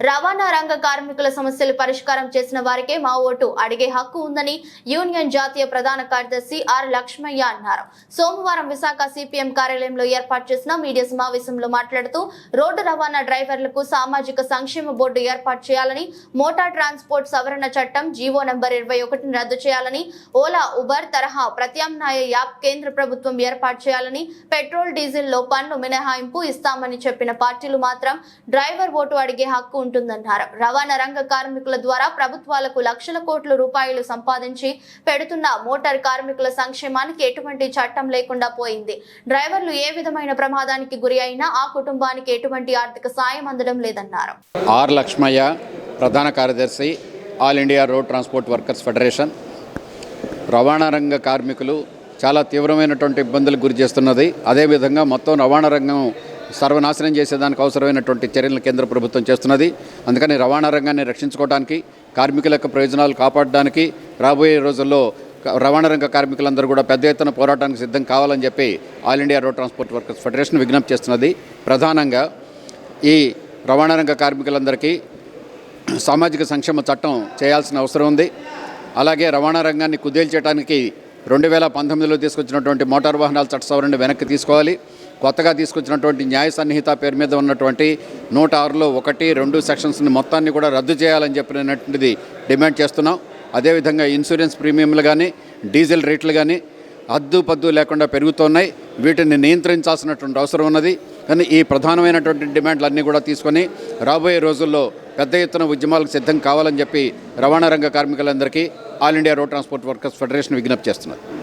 రవాణా రంగ కార్మికుల సమస్యలు పరిష్కారం చేసిన వారికే మా ఓటు అడిగే హక్కు ఉందని యూనియన్ జాతీయ ప్రధాన కార్యదర్శి ఆర్ లక్ష్మయ్య అన్నారు. సోమవారం విశాఖ సిపిఎం కార్యాలయంలో ఏర్పాటు చేసిన మీడియా సమావేశంలో మాట్లాడుతూ రోడ్డు రవాణా డ్రైవర్లకు సామాజిక సంక్షేమ బోర్డు ఏర్పాటు చేయాలని మోటార్ ట్రాన్స్పోర్ట్ సవరణ చట్టం జీవో నంబర్ ఇరవై ఒకటిని రద్దు చేయాలని ఓలా ఉబర్ తరహా ప్రత్యామ్నాయ యాప్ కేంద్ర ప్రభుత్వం ఏర్పాటు చేయాలని పెట్రోల్ డీజిల్లో పన్ను మినహాయింపు ఇస్తామని చెప్పిన పార్టీలు మాత్రం డ్రైవర్ ఓటు అడిగే హక్కు ఉంటుందన్నారు. రవాణా రంగ కార్మికుల ద్వారా ప్రభుత్వాలకు లక్షల కోట్ల రూపాయలు సంపాదించి పెడుతున్న మోటార్ కార్మికుల సంక్షేమానికి ఎటువంటి చట్టం లేకుండా పోయింది. డ్రైవర్లు ఏ విధమైన ప్రమాదానికి గురి అయినా ఆ కుటుంబానికి ఎటువంటి ఆర్థిక సాయం అందడం లేదన్నారు. ఆర్ లక్ష్మయ్య ప్రధాన కార్యదర్శి all India road transport workers federation. రవాణా రంగ కార్మికులు చాలా తీవ్రమైనటువంటి ఇబ్బందులకు గురి చేస్తున్నది. అదేవిధంగా మొత్తం రవాణా రంగం సర్వనాశనం చేసేదానికి అవసరమైనటువంటి చర్యలను కేంద్ర ప్రభుత్వం చేస్తున్నది. అందుకని రవాణా రంగాన్ని రక్షించుకోవడానికి కార్మికుల యొక్క ప్రయోజనాలు కాపాడడానికి రాబోయే రోజుల్లో రవాణా రంగ కార్మికులందరూ కూడా పెద్ద ఎత్తున పోరాటానికి సిద్ధం కావాలని చెప్పి all India road transport workers federation విజ్ఞప్తి చేస్తున్నది. ప్రధానంగా ఈ రవాణా రంగ కార్మికులందరికీ సామాజిక సంక్షేమ చట్టం చేయాల్సిన అవసరం ఉంది. అలాగే రవాణా రంగాన్ని కుదేల్చేయడానికి రెండు వేల పంతొమ్మిదిలో తీసుకొచ్చినటువంటి మోటార్ వాహనాల చట్ట సవరణ వెనక్కి తీసుకోవాలి. కొత్తగా తీసుకొచ్చినటువంటి న్యాయ సన్నిహిత పేరు మీద ఉన్నటువంటి నూట ఆరులో ఒకటి రెండు సెక్షన్స్ని మొత్తాన్ని కూడా రద్దు చేయాలని చెప్పినటువంటిది డిమాండ్ చేస్తున్నాం. అదేవిధంగా ఇన్సూరెన్స్ ప్రీమియంలు కానీ డీజిల్ రేట్లు కానీ అద్దు పద్దు లేకుండా పెరుగుతున్నాయి. వీటిని నియంత్రించాల్సినటువంటి అవసరం ఉన్నది. కానీ ఈ ప్రధానమైనటువంటి డిమాండ్లన్నీ కూడా తీసుకొని రాబోయే రోజుల్లో పెద్ద ఎత్తున ఉద్యమాలకు సిద్ధం కావాలని చెప్పి రవాణా రంగ కార్మికులందరికీ all India road transport workers federation విజ్ఞప్తి చేస్తున్నారు.